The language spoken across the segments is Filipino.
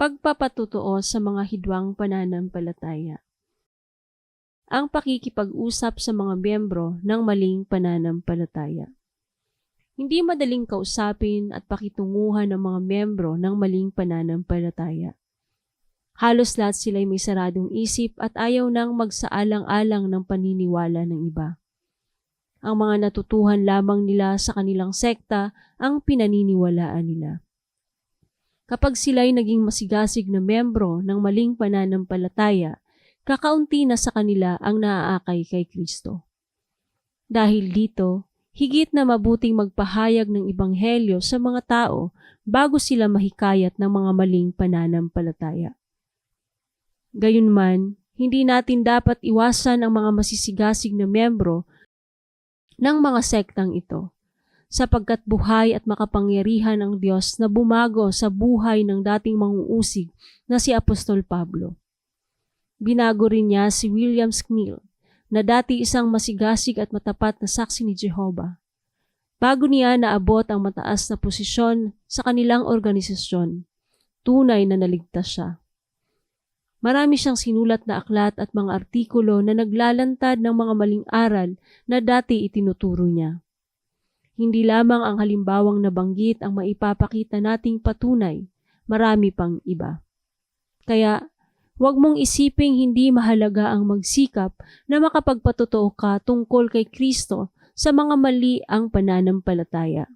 pagpapatutuo sa mga hidwang pananampalataya. Ang pakikipag-usap sa mga miyembro ng maling pananampalataya. Hindi madaling kausapin at pakitunguhan ng mga miyembro ng maling pananampalataya. Halos lahat sila'y may saradong isip at ayaw nang magsaalang-alang ng paniniwala ng iba. Ang mga natutuhan lamang nila sa kanilang sekta ang pinaniniwalaan nila. Kapag sila'y naging masigasig na membro ng maling pananampalataya, kakaunti na sa kanila ang naaakay kay Kristo. Dahil dito, higit na mabuting magpahayag ng ibanghelyo sa mga tao bago sila mahikayat ng mga maling pananampalataya. Gayunman, hindi natin dapat iwasan ang mga masisigasig na membro ng mga sektang ito sapagkat buhay at makapangyarihan ang Diyos na bumago sa buhay ng dating manguusig na si Apostol Pablo. Binago rin niya si William Sneal na dati isang masigasig at matapat na saksi ni Jehovah. Bago niya naabot ang mataas na posisyon sa kanilang organisasyon, tunay na naligtas siya. Marami siyang sinulat na aklat at mga artikulo na naglalantad ng mga maling aral na dati itinuturo niya. Hindi lamang ang halimbawang nabanggit ang maipapakita nating patunay, marami pang iba. Kaya, huwag mong isiping hindi mahalaga ang magsikap na makapagpatotoo ka tungkol kay Kristo sa mga mali ang pananampalataya.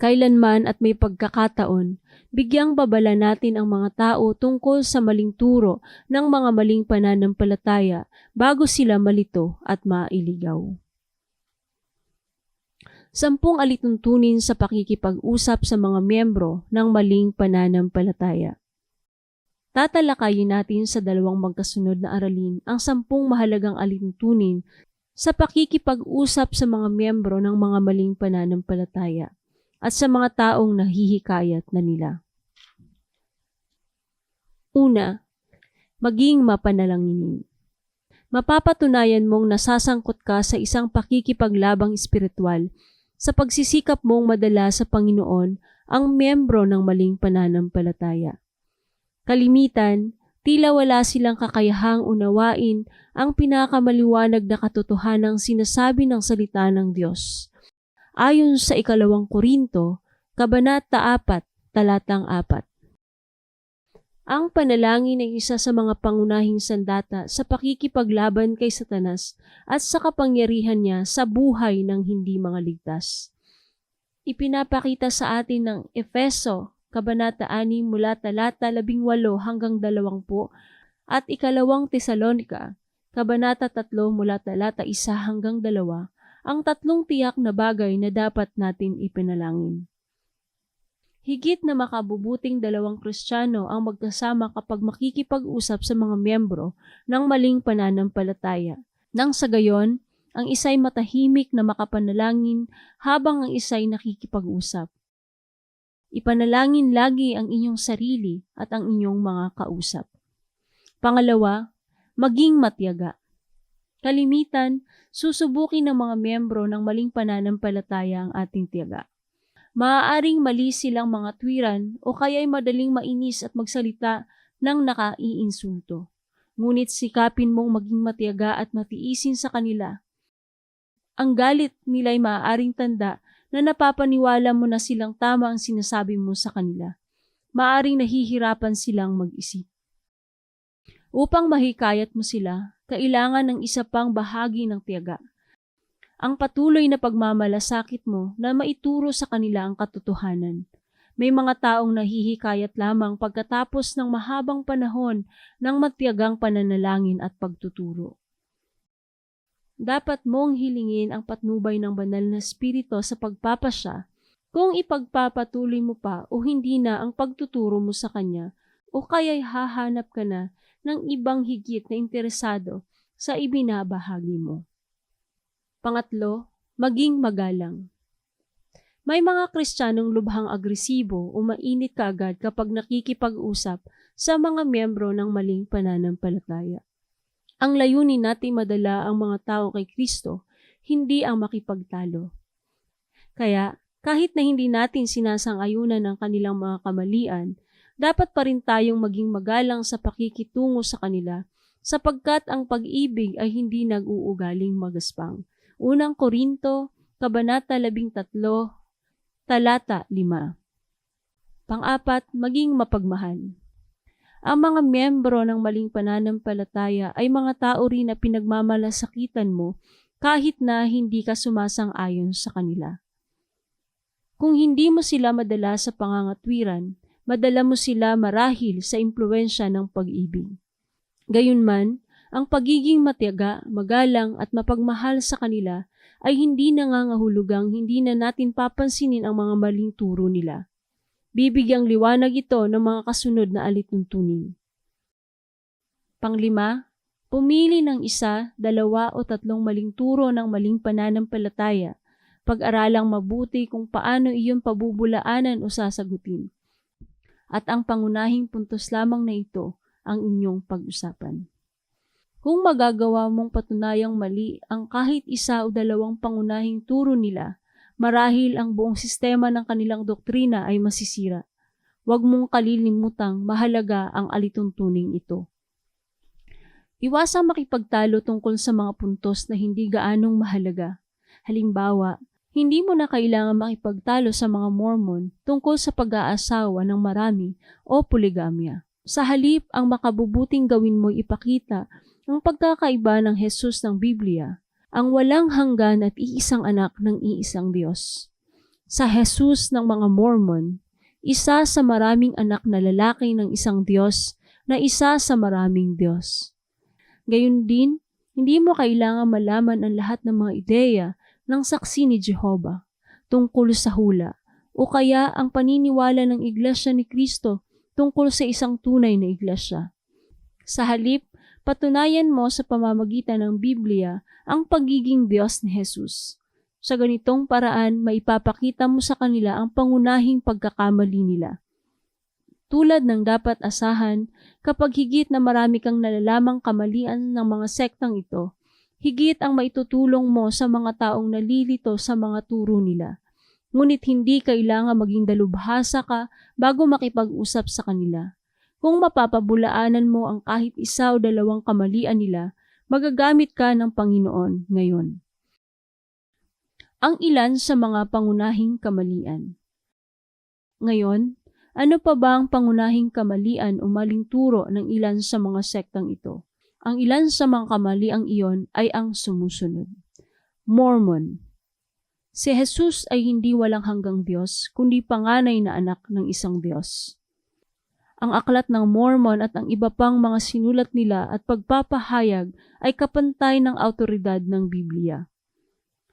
Kailanman at may pagkakataon, bigyang babala natin ang mga tao tungkol sa maling turo ng mga maling pananampalataya bago sila malito at mailigaw. Sampung alituntunin sa pakikipag-usap sa mga miyembro ng maling pananampalataya. Tatalakayin natin sa dalawang magkasunod na aralin ang sampung mahalagang alituntunin sa pakikipag-usap sa mga miyembro ng mga maling pananampalataya at sa mga taong nahihikayat na nila. Una, maging mapanalanginin. Mapapatunayan mong nasasangkot ka sa isang pakikipaglabang espiritual sa pagsisikap mong madala sa Panginoon ang miyembro ng maling pananampalataya. Kalimitan, tila wala silang kakayahang unawain ang pinakamaliwanag na katotohanang sinasabi ng salita ng Diyos. Ayon sa ikalawang Korinto, Kabanata 4, talatang 4. Ang panalangin ay isa sa mga pangunahing sandata sa pakikipaglaban kay Satanas at sa kapangyarihan niya sa buhay ng hindi mga ligtas. Ipinapakita sa atin ng Efeso, Kabanata 6 mula talata 18 hanggang 20 at ikalawang Tesalonika, Kabanata 3 mula talata 1 hanggang 2, ang tatlong tiyak na bagay na dapat natin ipinalangin. Higit na makabubuting dalawang Kristiyano ang magkasama kapag makikipag-usap sa mga miyembro ng maling pananampalataya. Nang sa gayon, ang isa'y matahimik na makapanalangin habang ang isa'y nakikipag-usap. Ipanalangin lagi ang inyong sarili at ang inyong mga kausap. Pangalawa, maging matyaga. Kalimitan, susubukin ng mga miyembro ng maling pananampalataya ang ating tiyaga maaaring mali silang mga twiran o kaya'y madaling mainis at magsalita ng nakaiinsulto. Ngunit sikapin mong maging matiyaga at matiisin sa kanila. Ang galit nila'y maaaring tanda na napapaniwala mo na silang tama ang sinasabi mo sa kanila. Maaring nahihirapan silang mag-isip. Upang mahikayat mo sila, kailangan ng isa pang bahagi ng tiyaga ang patuloy na pagmamalasakit mo na maituro sa kanila ang katotohanan. May mga taong nahihikayat lamang pagkatapos ng mahabang panahon ng matiyagang pananalangin at pagtuturo. Dapat mong hilingin ang patnubay ng banal na spirito sa pagpapasya kung ipagpapatuloy mo pa o hindi na ang pagtuturo mo sa kanya o kaya'y hahanap ka na ng ibang higit na interesado sa ibinabahagi mo. Pangatlo, maging magalang. May mga Kristiyanong lubhang agresibo o mainit kaagad kapag nakikipag-usap sa mga miyembro ng maling pananampalataya. Ang layunin natin madala ang mga tao kay Kristo, hindi ang makipagtalo. Kaya, kahit na hindi natin sinasang-ayunan ng kanilang mga kamalian, dapat pa rin tayong maging magalang sa pakikitungo sa kanila sapagkat ang pag-ibig ay hindi nag-uugaling magaspang. Unang Korinto, Kabanata 13, Talata 5 Pang-apat, maging mapagmahal. Ang mga miyembro ng maling pananampalataya ay mga tao rin na pinagmamalasakitan mo kahit na hindi ka sumasang-ayon sa kanila. Kung hindi mo sila madala sa pangangatwiran, madala mo sila marahil sa impluensya ng pag-ibig. Gayunman, ang pagiging matiyaga, magalang at mapagmahal sa kanila ay hindi nangangahulugang hindi na natin papansinin ang mga maling turo nila. Bibigyang liwanag ito ng mga kasunod na alituntunin. Panglima, pumili ng isa, dalawa o tatlong maling turo ng maling pananampalataya. Pag-aralang mabuti kung paano iyon pabubulaanan o sasagutin. At ang pangunahing puntos lamang na ito ang inyong pag-usapan. Kung magagawa mong patunayang mali ang kahit isa o dalawang pangunahing turo nila, marahil ang buong sistema ng kanilang doktrina ay masisira. Huwag mong kalilimutang mahalaga ang alituntuning ito. Iwasang makipagtalo tungkol sa mga puntos na hindi gaanong mahalaga. Halimbawa, hindi mo na kailangan makipagtalo sa mga Mormon tungkol sa pag-aasawa ng marami o poligamya. Sa halip, ang makabubuting gawin mo ipakita ang pagkakaiba ng Jesus ng Biblia ang walang hanggan at iisang anak ng iisang Diyos. Sa Jesus ng mga Mormon, isa sa maraming anak na lalaki ng isang Diyos na isa sa maraming Diyos. Gayun din, hindi mo kailangan malaman ang lahat ng mga ideya ng saksi ni Jehova tungkol sa hula o kaya ang paniniwala ng Iglesia ni Kristo tungkol sa isang tunay na iglesia. Sa halip, patunayan mo sa pamamagitan ng Biblia ang pagiging Diyos ni Jesus. Sa ganitong paraan, maipapakita mo sa kanila ang pangunahing pagkakamali nila. Tulad ng dapat asahan, kapag higit na marami kang nalalamang kamalian ng mga sektang ito, higit ang maitutulong mo sa mga taong nalilito sa mga turo nila. Ngunit hindi kailangan maging dalubhasa ka bago makipag-usap sa kanila. Kung mapapabulaanan mo ang kahit isa o dalawang kamalian nila, magagamit ka ng Panginoon ngayon. Ang ilan sa mga pangunahing kamalian. Ngayon, ano pa ba ang pangunahing kamalian o maling turo ng ilan sa mga sektang ito? Ang ilan sa mga kamaliang iyon ay ang sumusunod. Mormon. Si Jesus ay hindi walang hanggang Diyos, kundi panganay na anak ng isang Diyos. Ang aklat ng Mormon at ang iba pang mga sinulat nila at pagpapahayag ay kapantay ng autoridad ng Biblia.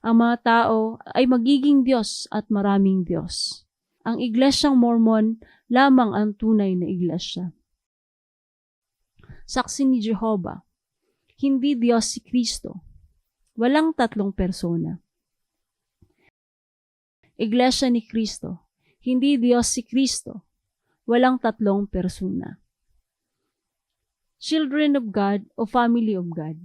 Ang mga tao ay magiging Diyos at maraming Diyos. Ang iglesyang Mormon lamang ang tunay na iglesia. Saksi ni Jehovah, hindi Diyos si Kristo. Walang tatlong persona. Iglesia ni Kristo, hindi Diyos si Kristo. Walang tatlong persona. Children of God o Family of God.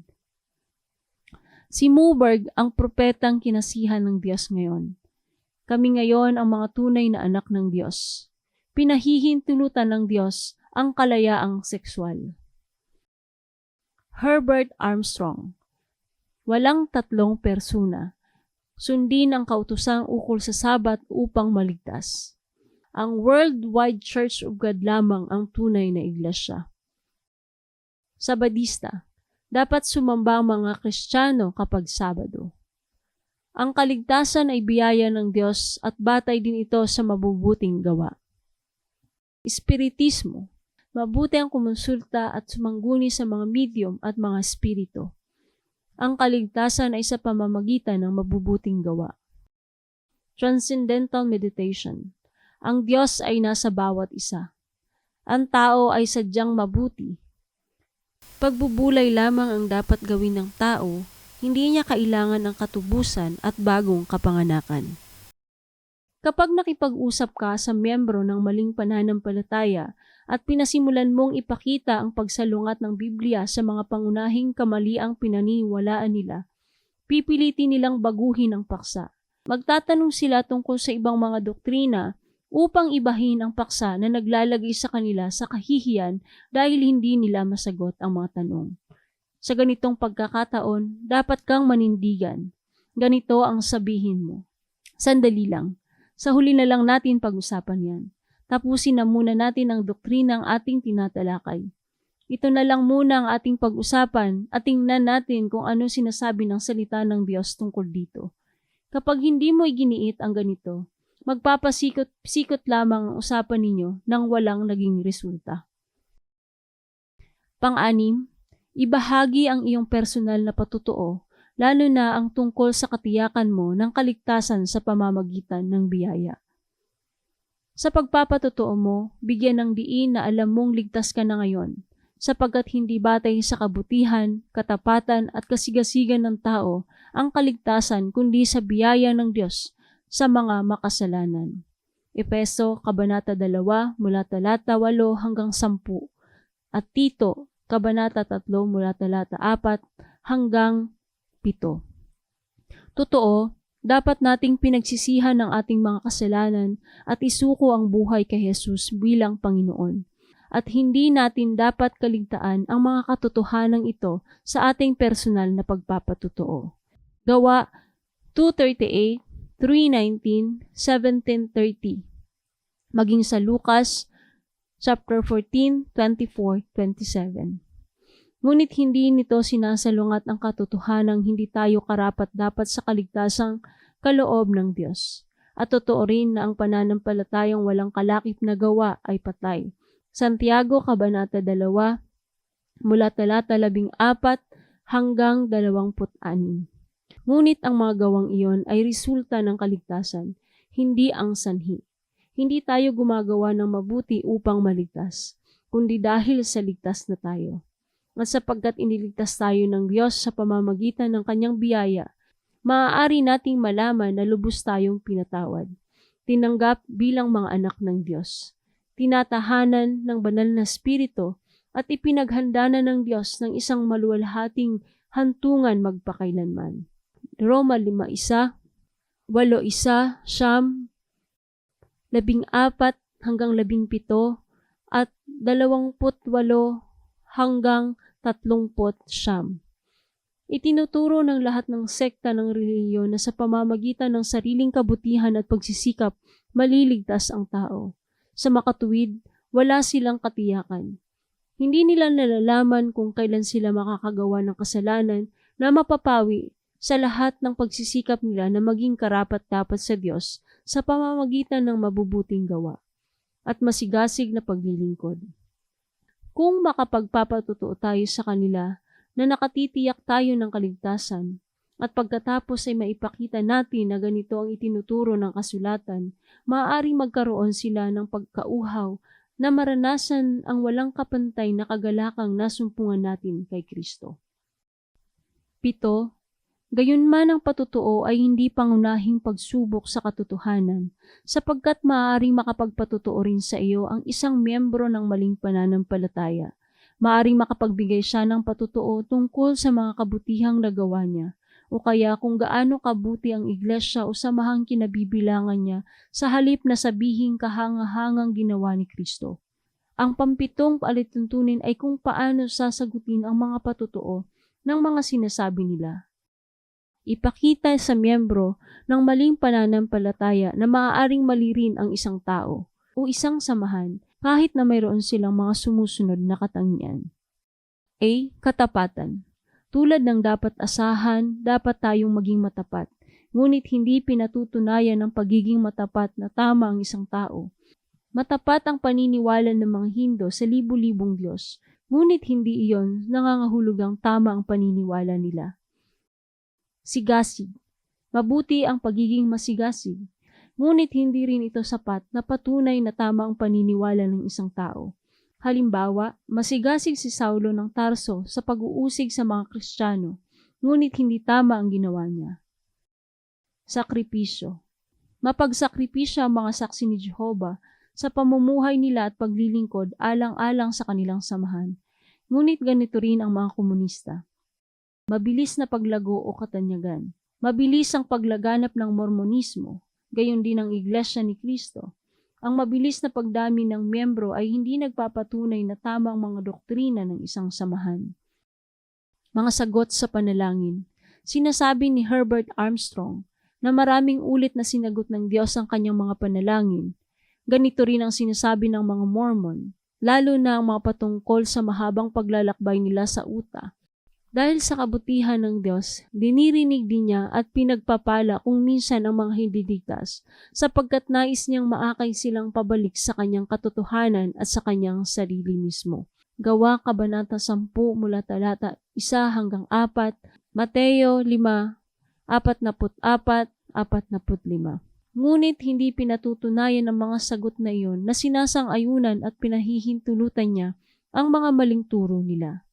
Si Moberg ang propetang kinasihan ng Diyos ngayon. Kami ngayon ang mga tunay na anak ng Diyos. Pinahihintulutan ng Diyos ang kalayaang sexual. Herbert Armstrong Walang tatlong persona. Sundin ang kautusang ukol sa sabat upang maligtas. Ang Worldwide Church of God lamang ang tunay na iglesia. Sabadista dapat sumamba ang mga Kristiyano kapag Sabado. Ang kaligtasan ay biyaya ng Diyos at batay din ito sa mabubuting gawa. Espiritismo. Mabuti ang kumonsulta at sumangguni sa mga medium at mga espiritu. Ang kaligtasan ay sa pamamagitan ng mabubuting gawa. Transcendental Meditation. Ang Diyos ay nasa bawat isa. Ang tao ay sadyang mabuti Pagbubulay lamang ang dapat gawin ng tao, hindi niya kailangan ng katubusan at bagong kapanganakan. Kapag nakipag-usap ka sa miyembro ng maling pananampalataya at pinasimulan mong ipakita ang pagsalungat ng Biblia sa mga pangunahing kamaliang pinaniniwalaan nila, pipilitin nilang baguhin ang paksa. Magtatanong sila tungkol sa ibang mga doktrina upang ibahin ang paksa na naglalagay sa kanila sa kahihiyan dahil hindi nila masagot ang mga tanong. Sa ganitong pagkakataon, dapat kang manindigan. Ganito ang sabihin mo. Sandali lang. Sa huli na lang natin pag-usapan yan. Tapusin na muna natin ang doktrina ng ating tinatalakay. Ito na lang muna ang ating pag-usapan at tingnan natin kung ano sinasabi ng salita ng Diyos tungkol dito. Kapag hindi mo iginiit ang ganito, magpapasikot-sikot lamang ang usapan ninyo nang walang naging resulta. Pang-anim, ibahagi ang iyong personal na patutuo, lalo na ang tungkol sa katiyakan mo ng kaligtasan sa pamamagitan ng biyaya. Sa pagpapatutuo mo, bigyan ng diin na alam mong ligtas ka na ngayon, sapagkat hindi batay sa kabutihan, katapatan at kasigasigan ng tao ang kaligtasan kundi sa biyaya ng Diyos sa mga makasalanan. Epeso, Kabanata 2, mula talata 8 hanggang 10, at Tito, Kabanata 3, mula talata 4 hanggang 7. Totoo, dapat nating pinagsisihan ang ating mga kasalanan at isuko ang buhay kay Jesus bilang Panginoon. At hindi natin dapat kaligtaan ang mga katotohanan ito sa ating personal na pagpapatutuo. Gawa 238, 319, 1730. Maging sa Lucas chapter 14, 24, 27. Ngunit hindi nito sinasalungat ang katotohanang hindi tayo karapat dapat sa kaligtasang kaloob ng Diyos. At totoo rin na ang pananampalatayang walang kalakip na gawa ay patay. Santiago, Kabanata 2, mula talata 14 hanggang 26. Ngunit ang mga gawang iyon ay resulta ng kaligtasan, hindi ang sanhi. Hindi tayo gumagawa ng mabuti upang maligtas, kundi dahil sa ligtas na tayo. At sapagkat iniligtas tayo ng Diyos sa pamamagitan ng kanyang biyaya, maaari nating malaman na lubos tayong pinatawad, tinanggap bilang mga anak ng Diyos, tinatahanan ng banal na spirito at ipinaghanda na ng Diyos ng isang maluwalhating hantungan magpakailanman. Roma 5.1, 8.1, Siyam, 14 hanggang 17, at 28 hanggang 30 siyam. Itinuturo ng lahat ng sekta ng reliyon na sa pamamagitan ng sariling kabutihan at pagsisikap, maliligtas ang tao. Sa makatuwid, wala silang katiyakan. Hindi nila nalalaman kung kailan sila makakagawa ng kasalanan na mapapawi sa lahat ng pagsisikap nila na maging karapat-dapat sa Diyos sa pamamagitan ng mabubuting gawa at masigasig na paglilingkod. Kung makapagpapatutuo tayo sa kanila na nakatitiyak tayo ng kaligtasan at pagkatapos ay maipakita natin na ganito ang itinuturo ng kasulatan, maaaring magkaroon sila ng pagkauhaw na maranasan ang walang kapantay na kagalakang nasumpungan natin kay Kristo. Pito, Gayunman ang patutuo ay hindi pangunahing pagsubok sa katotohanan, sapagkat maaaring makapagpatutuo rin sa iyo ang isang miyembro ng maling pananampalataya. Maaring makapagbigay siya ng patutuo tungkol sa mga kabutihang nagawa niya, o kaya kung gaano kabuti ang iglesia o samahang kinabibilangan niya sa halip na sabihing kahangahangang ginawa ni Kristo. Ang pampitong palituntunin ay kung paano sasagutin ang mga patutuo ng mga sinasabi nila ipakita sa miyembro ng maling pananampalataya na maaaring malirin ang isang tao o isang samahan kahit na mayroon silang mga sumusunod na katangian. A. Katapatan. Tulad ng dapat asahan, dapat tayong maging matapat, ngunit hindi pinatutunayan ng pagiging matapat na tama ang isang tao. Matapat ang paniniwala ng mga Hindo sa libu-libong Diyos, ngunit hindi iyon nangangahulugang tama ang paniniwala nila sigasig. Mabuti ang pagiging masigasig, ngunit hindi rin ito sapat na patunay na tama ang paniniwala ng isang tao. Halimbawa, masigasig si Saulo ng Tarso sa pag-uusig sa mga Kristiyano, ngunit hindi tama ang ginawa niya. Sakripisyo Mapagsakripisyo ang mga saksi ni Jehova sa pamumuhay nila at paglilingkod alang-alang sa kanilang samahan. Ngunit ganito rin ang mga komunista. Mabilis na paglago o katanyagan. Mabilis ang paglaganap ng Mormonismo, gayon din ang Iglesia ni Kristo. ang mabilis na pagdami ng miyembro ay hindi nagpapatunay na tamang mga doktrina ng isang samahan. Mga sagot sa panalangin. Sinasabi ni Herbert Armstrong na maraming ulit na sinagot ng Diyos ang kanyang mga panalangin. Ganito rin ang sinasabi ng mga Mormon, lalo na ang mga patungkol sa mahabang paglalakbay nila sa uta. Dahil sa kabutihan ng Diyos, dinirinig din niya at pinagpapala kung minsan ang mga hindi ligtas, sapagkat nais niyang maakay silang pabalik sa kanyang katotohanan at sa kanyang sarili mismo. Gawa Kabanata 10 mula talata 1 hanggang 4, Mateo 5, 44, 45. Ngunit hindi pinatutunayan ng mga sagot na iyon na sinasang-ayunan at pinahihintulutan niya ang mga maling turo nila.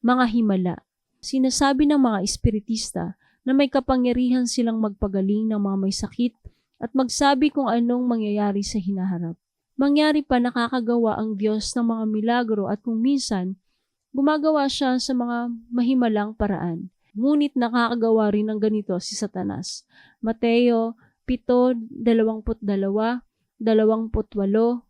Mga himala. Sinasabi ng mga espiritista na may kapangyarihan silang magpagaling ng mga may sakit at magsabi kung anong mangyayari sa hinaharap. Mangyari pa nakakagawa ang Diyos ng mga milagro at kung minsan, gumagawa siya sa mga mahimalang paraan. Ngunit nakakagawa rin ng ganito si Satanas. Mateo 7:22, 28, 20, 24,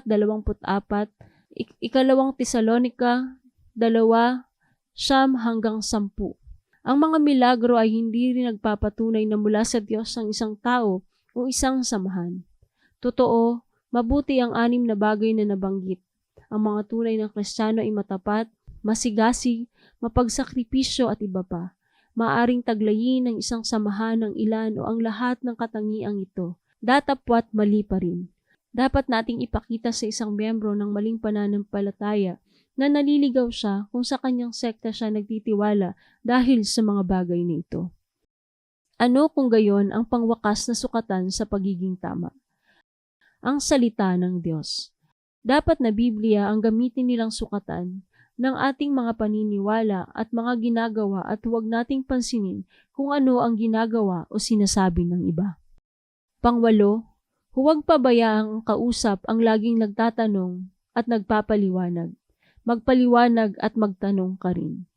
24, Ik- ikalawang Tesalonika, dalawa, siyam hanggang sampu. Ang mga milagro ay hindi rin nagpapatunay na mula sa Diyos ang isang tao o isang samahan. Totoo, mabuti ang anim na bagay na nabanggit. Ang mga tunay ng Kristiyano ay matapat, masigasig, mapagsakripisyo at iba pa. Maaring taglayin ng isang samahan ng ilan o ang lahat ng katangiang ito. Datapwat mali pa rin dapat nating ipakita sa isang miyembro ng maling pananampalataya na naliligaw siya kung sa kanyang sekta siya nagtitiwala dahil sa mga bagay na ito. Ano kung gayon ang pangwakas na sukatan sa pagiging tama? Ang salita ng Diyos. Dapat na Biblia ang gamitin nilang sukatan ng ating mga paniniwala at mga ginagawa at huwag nating pansinin kung ano ang ginagawa o sinasabi ng iba. Pangwalo, Huwag pabayaang kausap ang laging nagtatanong at nagpapaliwanag. Magpaliwanag at magtanong ka rin.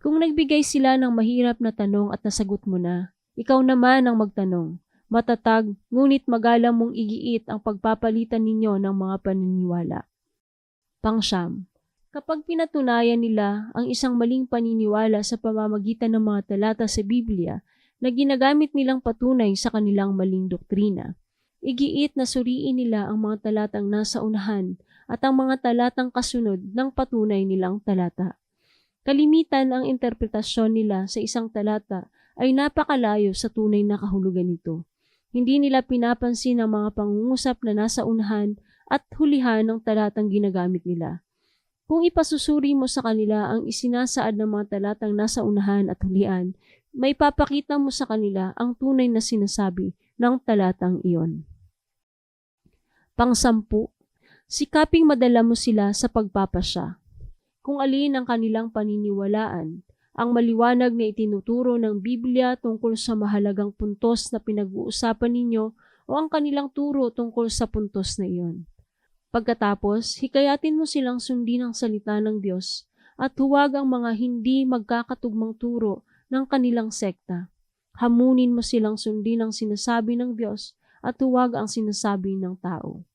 Kung nagbigay sila ng mahirap na tanong at nasagot mo na, ikaw naman ang magtanong. Matatag, ngunit magalang mong igiit ang pagpapalitan ninyo ng mga paniniwala. Pangsyam, kapag pinatunayan nila ang isang maling paniniwala sa pamamagitan ng mga talata sa Biblia na ginagamit nilang patunay sa kanilang maling doktrina, Igiit na suriin nila ang mga talatang nasa unahan at ang mga talatang kasunod ng patunay nilang talata. Kalimitan ang interpretasyon nila sa isang talata ay napakalayo sa tunay na kahulugan nito. Hindi nila pinapansin ang mga pangungusap na nasa unahan at hulihan ng talatang ginagamit nila. Kung ipasusuri mo sa kanila ang isinasaad ng mga talatang nasa unahan at hulihan, may papakita mo sa kanila ang tunay na sinasabi ng talatang iyon. Pangsampu, sikaping madala mo sila sa pagpapasya. Kung alin ang kanilang paniniwalaan, ang maliwanag na itinuturo ng Biblia tungkol sa mahalagang puntos na pinag-uusapan ninyo o ang kanilang turo tungkol sa puntos na iyon. Pagkatapos, hikayatin mo silang sundin ang salita ng Diyos at huwag ang mga hindi magkakatugmang turo ng kanilang sekta. Hamunin mo silang sundin ang sinasabi ng Diyos at huwag ang sinasabi ng tao.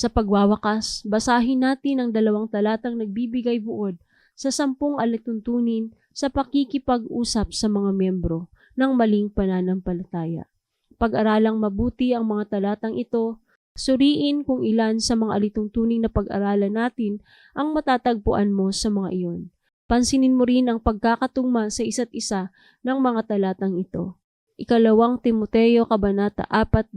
Sa pagwawakas, basahin natin ang dalawang talatang nagbibigay buod sa sampung alituntunin sa pakikipag-usap sa mga membro ng maling pananampalataya. Pag-aralang mabuti ang mga talatang ito, suriin kung ilan sa mga alituntunin na pag-aralan natin ang matatagpuan mo sa mga iyon. Pansinin mo rin ang pagkakatugma sa isa't isa ng mga talatang ito. Ikalawang Timoteo Kabanata 4.2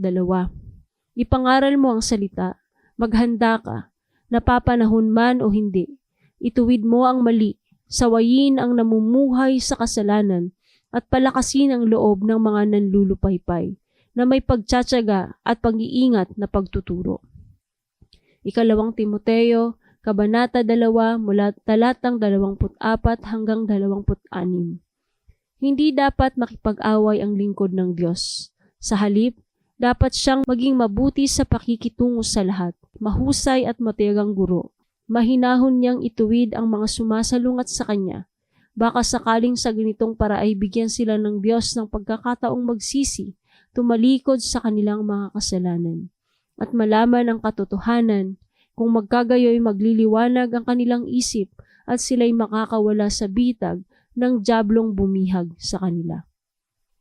Ipangaral mo ang salita, maghanda ka, napapanahon man o hindi. Ituwid mo ang mali, sawayin ang namumuhay sa kasalanan, at palakasin ang loob ng mga nanlulupaypay na may pagtsatsaga at pag-iingat na pagtuturo. Ikalawang Timoteo, Kabanata 2 mula talatang 24 hanggang 26. Hindi dapat makipag-away ang lingkod ng Diyos. Sa halip, dapat siyang maging mabuti sa pakikitungo sa lahat, mahusay at matiyagang guro. Mahinahon niyang ituwid ang mga sumasalungat sa Kanya, Baka sakaling sa ganitong para ay bigyan sila ng Diyos ng pagkakataong magsisi, tumalikod sa kanilang mga kasalanan, at malaman ang katotohanan kung magkagayoy magliliwanag ang kanilang isip at sila'y makakawala sa bitag ng jablong bumihag sa kanila.